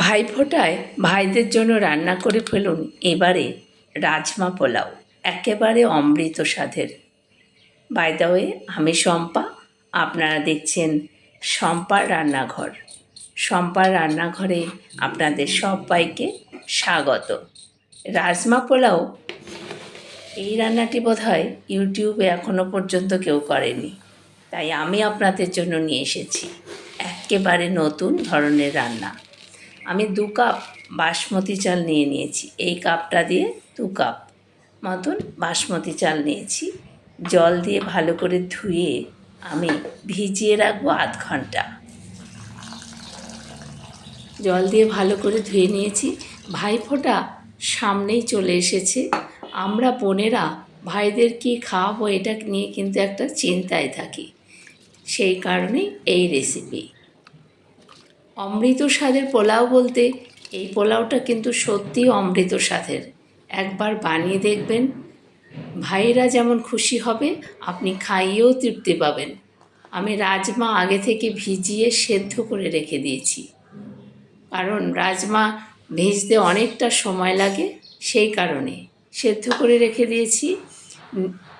ভাইফোঁটায় ভাইদের জন্য রান্না করে ফেলুন। এবারে রাজমা পোলাও, একেবারে অমৃত স্বাদের। বাই দ্য ওয়ে আমি শম্পা, আপনারা দেখছেন শম্পার রান্নাঘর। শম্পার রান্নাঘরে আপনাদের সবাইকে স্বাগত। রাজমা পোলাও, এই রান্নাটি বোধ হয় ইউটিউবে এখনও পর্যন্ত কেউ করেনি। তাই আমি আপনাদের জন্য নিয়ে এসেছি। একেবারে নতুন ধরনের রান্না। আমি দু কাপ বাসমতি চাল নিয়ে নিয়েছি। এই কাপটা দিয়ে দু কাপ মতন বাসমতি চাল নিয়েছি। জল দিয়ে ভালো করে ধুয়ে আমি ভিজিয়ে রাখব আধ ঘণ্টা। জল দিয়ে ভালো করে ধুয়ে নিয়েছি। ভাইফোঁটা সামনেই চলে এসেছে। আমরা বোনেরা ভাইদের কি খাওয়াবো এটা নিয়ে কিন্তু একটা চিন্তায় থাকি। সেই কারণেই এই রেসিপি অমৃত স্বাদের পোলাও বলতে এই পোলাওটা কিন্তু সত্যিই অমৃত স্বাদের। একবার বানিয়ে দেখবেন। ভাইয়েরা যেমন খুশি হবে, আপনি খাইয়েও তৃপ্তি পাবেন। আমি রাজমা আগে থেকে ভিজিয়ে সেদ্ধ করে রেখে দিয়েছি। কারণ রাজমা ভিজতে অনেকটা সময় লাগে, সেই কারণে। সেদ্ধ করে রেখে দিয়েছি।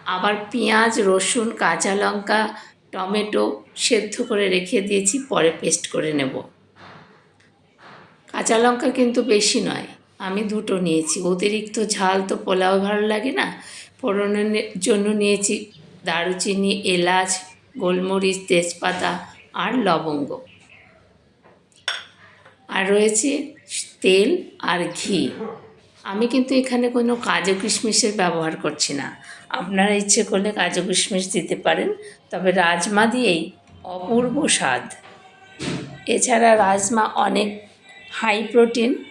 আবার পেঁয়াজ, রসুন, কাঁচা লঙ্কা, টমেটো সেদ্ধ করে রেখে দিয়েছি, পরে পেস্ট করে নেব। কাঁচা লঙ্কা কিন্তু বেশি নয়। আমি দুটো নিয়েছি। অতিরিক্ত ঝাল তো পোলাও ভালো লাগে না। ফোড়নের জন্য নিয়েছি দারুচিনি, এলাচ, গোলমরিচ, তেজপাতা আর লবঙ্গ। আর রয়েছে তেল আর ঘি। আমি কিন্তু এখানে কোনো কাজু কিশমিশের ব্যবহার করছি না। আপনারা ইচ্ছে করলে কাজু কিশমিশ দিতে পারেন, তবে রাজমা দিয়েই অপূর্ব স্বাদ। এছাড়া রাজমা অনেক হাই প্রোটিন।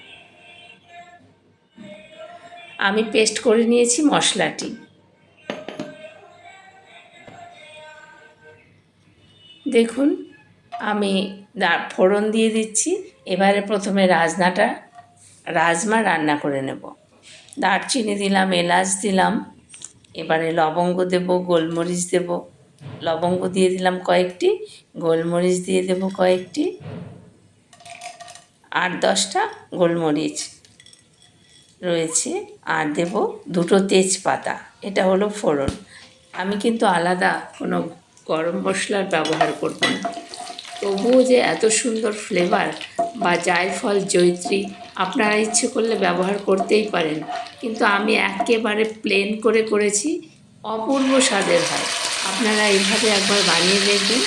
আমি পেস্ট করে নিয়েছি মশলাটি। দেখুন, আমি ফোড়ন দিয়ে দিচ্ছি। এবারে প্রথমে রাজনাটা, রাজমা রান্না করে নেব। দারচিনি দিলাম, এলাচ দিলাম। এবারে লবঙ্গ দেব, গোলমরিচ দেব। লবঙ্গ দিয়ে দিলাম কয়েকটি, গোলমরিচ দিয়ে দেব কয়েকটি। আট দশটা গোলমরিচ রয়েছে আর দেব দুটো তেজপাতা। এটা হলো ফোড়ন। আমি কিন্তু আলাদা কোনো গরম মশলার ব্যবহার করব না। তবুও যে এত সুন্দর ফ্লেভার বা জায়ফল জৈত্রী আপনারা ইচ্ছে করলে ব্যবহার করতেই পারেন। কিন্তু আমি একেবারে প্লেন করে করেছি অপূর্ব স্বাদের হয়। আপনারা এইভাবে একবার বানিয়ে দেখবেন।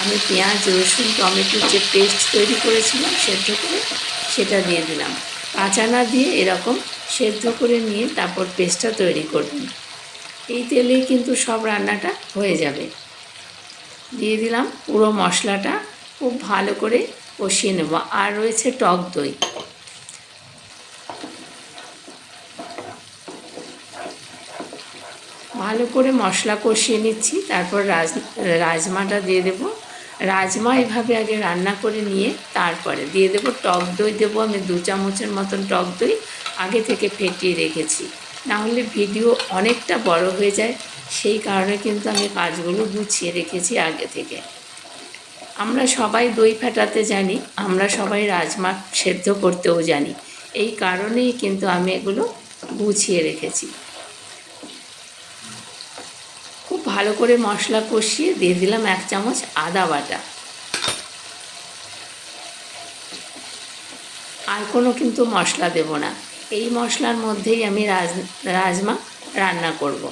আমি পেঁয়াজ, রসুন টমেটোর যে পেস্ট তৈরি করেছিলাম সেদ্ধ করে সেটা দিয়ে দিলাম। কাঁচা না দিয়ে এরকম সেদ্ধ করে নিয়ে তারপর পেস্টটা তৈরি করবেন। এই তেলেই কিন্তু সব রান্নাটা হয়ে যাবে। দিয়ে দিলাম পুরো মশলাটা খুব ভালো করে কষিয়ে নেব। আর রয়েছে টক দই। ভালো করে মশলা কষিয়ে নিচ্ছি। তারপর রাজ, রাজমাটা দিয়ে দেব। রাজমা এভাবে আগে রান্না করে নিয়ে তারপরে দিয়ে দেবো টক দই। দেবো আমি দু চামচের মতন টক দই আগে থেকে ফেটিয়ে রেখেছি। না হলে ভিডিও অনেকটা বড় হয়ে যায়। সেই কারণে কিন্তু আমি কাজগুলো গুছিয়ে রেখেছি আগে থেকে। আমরা সবাই দই ফেটাতে জানি, আমরা সবাই রাজমা সেদ্ধ করতেও জানি। এই কারণেই কিন্তু আমি এগুলো গুছিয়ে রেখেছি খুব ভালো করে মশলা কষিয়ে দিয়ে দিলাম এক চামচ আদা বাটা। আর কোনো কিন্তু মশলা দেব না। এই মশলার মধ্যেই আমি রাজ, রাজমা রান্না করব।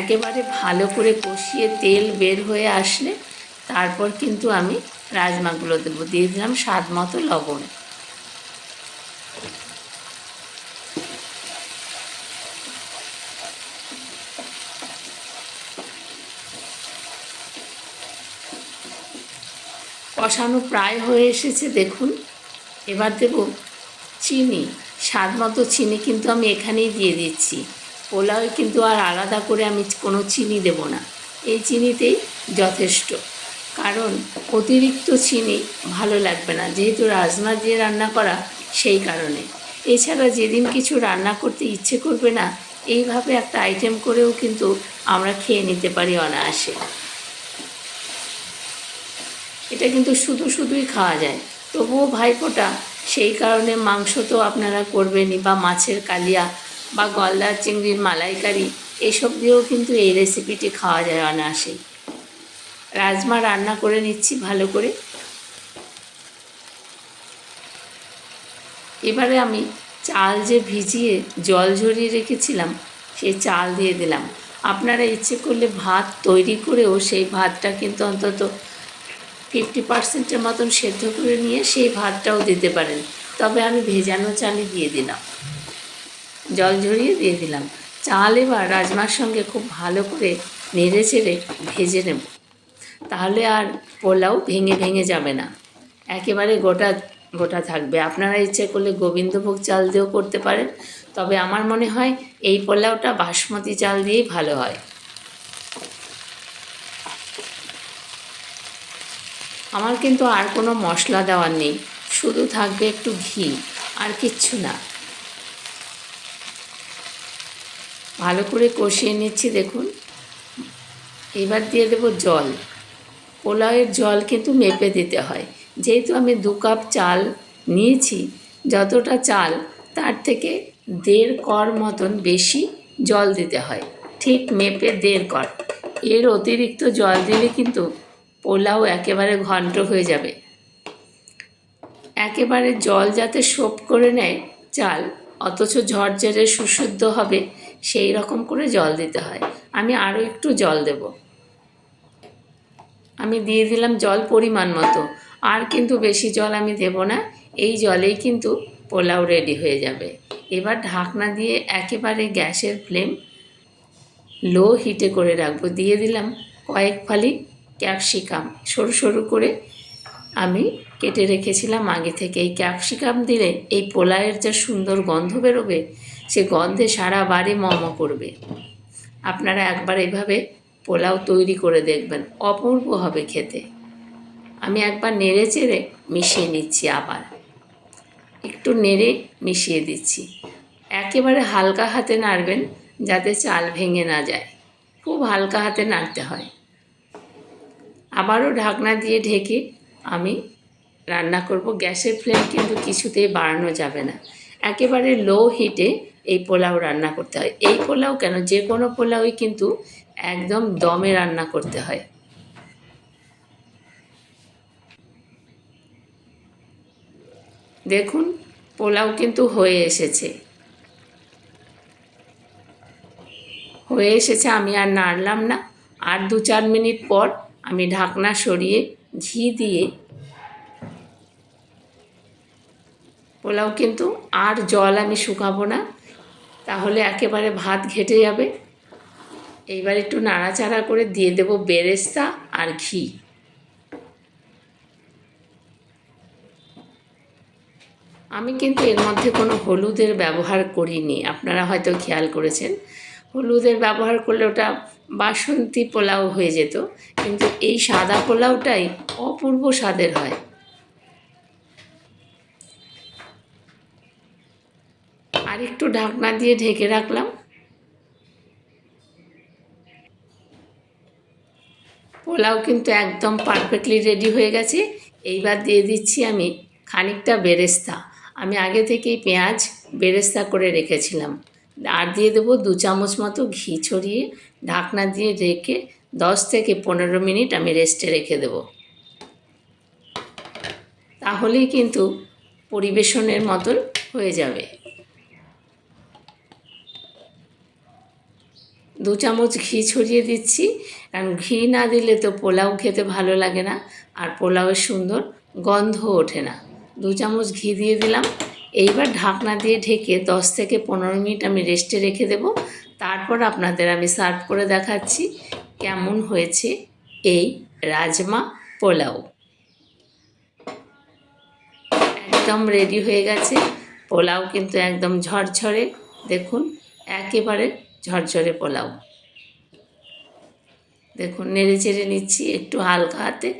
একেবারে ভালো করে কষিয়ে তেল বের হয়ে আসলে তারপর কিন্তু আমি রাজমাগুলো দেবো। দিয়ে দিলাম স্বাদ মতো লবণ। কষানো প্রায় হয়ে এসেছে, দেখুন। এবার দেব চিনি। স্বাদ মতো চিনি কিন্তু আমি এখানেই দিয়ে দিচ্ছি। পোলাও কিন্তু আর আলাদা করে আমি কোনো চিনি দেব না। এই চিনিতেই যথেষ্ট। কারণ অতিরিক্ত চিনি ভালো লাগবে না। যেহেতু রাজমা দিয়ে রান্না করা সেই কারণে। এছাড়া যেদিন কিছু রান্না করতে ইচ্ছে করবে না, এইভাবে একটা আইটেম করেও কিন্তু আমরা খেয়ে নিতে পারি অনায়াসে। এটা কিন্তু শুধু শুধুই খাওয়া যায়। তবুও ভাইফোঁটা, সেই কারণে মাংস তো আপনারা করবেনই বা মাছের কালিয়া বা গলদা চিংড়ির মালাইকারি, এসব দিয়েও কিন্তু এই রেসিপিটি খাওয়া যায় অনায়াসেই রাজমা রান্না করে নিচ্ছি ভালো করে। এবারে আমি চাল যে ভিজিয়ে জল ঝরিয়ে রেখেছিলাম সেই চাল দিয়ে দিলাম। আপনারা ইচ্ছে করলে ভাত তৈরি করেও সেই ভাতটা কিন্তু অন্তত ফিফটি পার্সেন্টের মতন সেদ্ধ করে নিয়ে সেই ভাতটাও দিতে পারেন। তবে আমি ভেজানো চালই দিয়ে দিলাম। জল ঝরিয়ে দিয়ে দিলাম। চাল এবার রাজমার সঙ্গে খুব ভালো করে নেড়ে চেড়ে ভেজে নেব। তাহলে আর পোলাও ভেঙে ভেঙে যাবে না। একেবারে গোটা গোটা থাকবে। আপনারা ইচ্ছে করলে গোবিন্দভোগ চাল দিয়েও করতে পারেন। তবে আমার মনে হয় এই পোলাওটা বাসমতি চাল দিয়েই ভালো হয়। আমার কিন্তু আর কোনো মশলা দেওয়ার নেই। শুধু থাকবে একটু ঘি, আর কিচ্ছু না। ভালো করে কষিয়ে নিচ্ছি, দেখুন। এবার দিয়ে দেবো জল। পোলাওয়ের জল কিন্তু মেপে দিতে হয়। যেহেতু আমি দু কাপ চাল নিয়েছি, যতটা চাল, তার থেকে দেড় কর মতন বেশি জল দিতে হয়। ঠিক মেপে দেড় কর। এর অতিরিক্ত জল দিলে কিন্তু পোলাও একেবারে ঘন্ট হয়ে যাবে। একেবারে জল যাতে সোপ করে নেয় চাল, অথচ ঝরঝরে সুশুদ্ধ হবে, সেই রকম করে জল দিতে হয়। আমি আরও একটু জল দেব। আমি দিয়ে দিলাম জল পরিমাণ মতো। আর কিন্তু বেশি জল আমি দেব না। এই জলেই কিন্তু পোলাও রেডি হয়ে যাবে। এবার ঢাকনা দিয়ে একেবারে গ্যাসের ফ্লেম লো হিটে করে রাখব। দিয়ে দিলাম কয়েক ফালি ক্যাপসিকাম। সরু সরু করে আমি কেটে রেখেছিলাম আগে থেকে। এই ক্যাপসিকাম দিলে এই পোলাওয়ের যা সুন্দর গন্ধ বেরোবে, সে গন্ধে সারা বাড়ি মম করবে। আপনারা একবার এইভাবে পোলাও তৈরি করে দেখবেন। অপূর্ব হবে খেতে। আমি একবার নেড়ে চেড়ে মিশিয়ে নিচ্ছি আবার। একটু নেড়ে মিশিয়ে দিচ্ছি। একেবারে হালকা হাতে নাড়বেন যাতে চাল ভেঙে না যায়। খুব হালকা হাতে নাড়তে হয়। আবারও ঢাকনা দিয়ে ঢেকে আমি রান্না করব। গ্যাসের ফ্লেম কিন্তু কিছুতেই বাড়ানো যাবে না। একেবারে লো হিটে এই পোলাও রান্না করতে হয়। এই পোলাও কেন? যে কোনো পোলাওই কিন্তু একদম দমে রান্না করতে হয়। দেখুন, পোলাও কিন্তু হয়ে এসেছে। হয়ে এসেছে, আমি আর নাড়লাম না। আর দু চার মিনিট পর আমি ঢাকনা সরিয়ে ঘি দিয়ে পোলাও কিন্তু আর জল আমি শুকাবো না। তাহলে একেবারে ভাত ঘেটে যাবে। এইবার একটু নাড়াচাড়া করে দিয়ে দেব বেরেস্তা আর ঘি। আমি কিন্তু এর মধ্যে কোনো হলুদের ব্যবহার করিনি। আপনারা হয়তো খেয়াল করেছেন। হলুদের ব্যবহার করলে ওটা বাসন্তী পোলাও হয়ে যেত, কিন্তু এই সাদা পোলাওটাই অপূর্ব স্বাদের হয়। আর একটু ঢাকনা দিয়ে ঢেকে রাখলাম। পোলাও কিন্তু একদম পারফেক্টলি রেডি হয়ে গেছে। এইবার দিয়ে দিচ্ছি আমি খানিকটা বেরেস্তা। আমি আগে থেকেই পেঁয়াজ বেরেস্তা করে রেখেছিলাম। আর দিয়ে দেবো দু চামচ মতো ঘি ছড়িয়ে ঢাকনা দিয়ে রেখে দশ থেকে পনেরো মিনিট আমি রেস্টে রেখে দেবো। তাহলেই কিন্তু পরিবেশনের মতন হয়ে যাবে। দু চামচ ঘি ছড়িয়ে দিচ্ছি। কারণ ঘি না দিলে তো পোলাও খেতে ভালো লাগে না। আর পোলাওয়ের সুন্দর গন্ধ ওঠে না। দু চামচ ঘি দিয়ে দিলাম। এইবার ঢাকনা দিয়ে ঢেকে দশ থেকে পনেরো মিনিট আমি রেস্টে রেখে দেব। তারপর আপনাদের আমি সার্ভ করে দেখাচ্ছি কেমন হয়েছে এই রাজমা পোলাও। একদম রেডি হয়ে গেছে। পোলাও কিন্তু একদম ঝরঝরে। দেখুন, একেবারে ঝরঝরে পোলাও। দেখুন, নেড়ে চেড়ে নিচ্ছি একটু হালকা হাতে।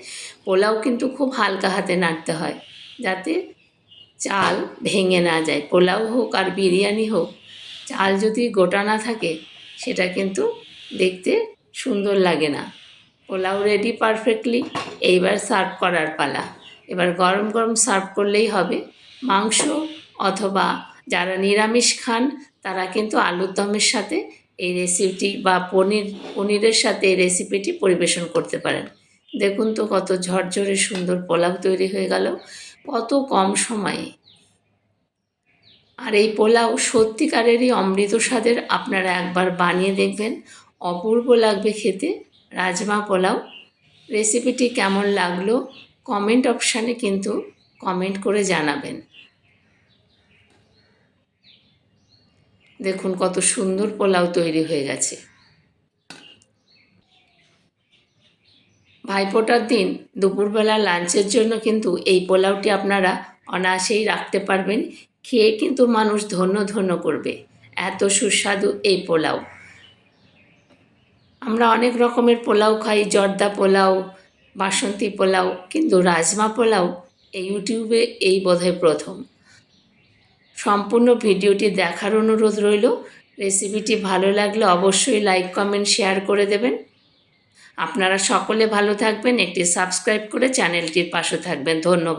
পোলাও কিন্তু খুব হালকা হাতে নাড়তে হয়। যাতে চাল ভেঙে না যায়, পোলাও হোক আর বিরিয়ানি হোক, চাল যদি গোটা না থাকে, সেটা কিন্তু দেখতে সুন্দর লাগে না। পোলাও রেডি পারফেক্টলি এইবার সার্ভ করার পালা। এবার গরম গরম সার্ভ করলেই হবে। মাংস অথবা যারা নিরামিষ খান, তারা কিন্তু আলুর দমের সাথে এই রেসিপিটি বা পনির, পনিরের সাথে এই রেসিপিটি পরিবেশন করতে পারেন। দেখুন তো কত ঝরঝরে সুন্দর পোলাও তৈরি হয়ে গেল। কত কম সময়ে। আর এই পোলাও সত্যিকারেরই অমৃত স্বাদের আপনারা একবার বানিয়ে দেখবেন। অপূর্ব লাগবে খেতে। রাজমা পোলাও। রেসিপিটি কেমন লাগল কমেন্ট অপশানে কিন্তু কমেন্ট করে জানাবেন। দেখুন কত সুন্দর পোলাও তৈরি হয়ে গেছে। ভাইফোঁটার দিন দুপুরবেলা লাঞ্চের জন্য কিন্তু এই পোলাওটি আপনারা অনায়াসেই রাখতে পারবেন। খেয়ে কিন্তু মানুষ ধন্য ধন্য করবে। এত সুস্বাদু এই পোলাও। আমরা অনেক রকমের পোলাও খাই, জর্দা পোলাও, বাসন্তী পোলাও, কিন্তু রাজমা পোলাও এই ইউটিউবে এই বোধহয় প্রথম। সম্পূর্ণ ভিডিওটি দেখার অনুরোধ রইল। রেসিপিটি ভালো লাগলে অবশ্যই লাইক, কমেন্ট, শেয়ার করে দেবেন। আপনারা সকলে ভালো থাকবেন একটি সাবস্ক্রাইব করে চ্যানেলটির পাশে থাকবেন। ধন্যবাদ।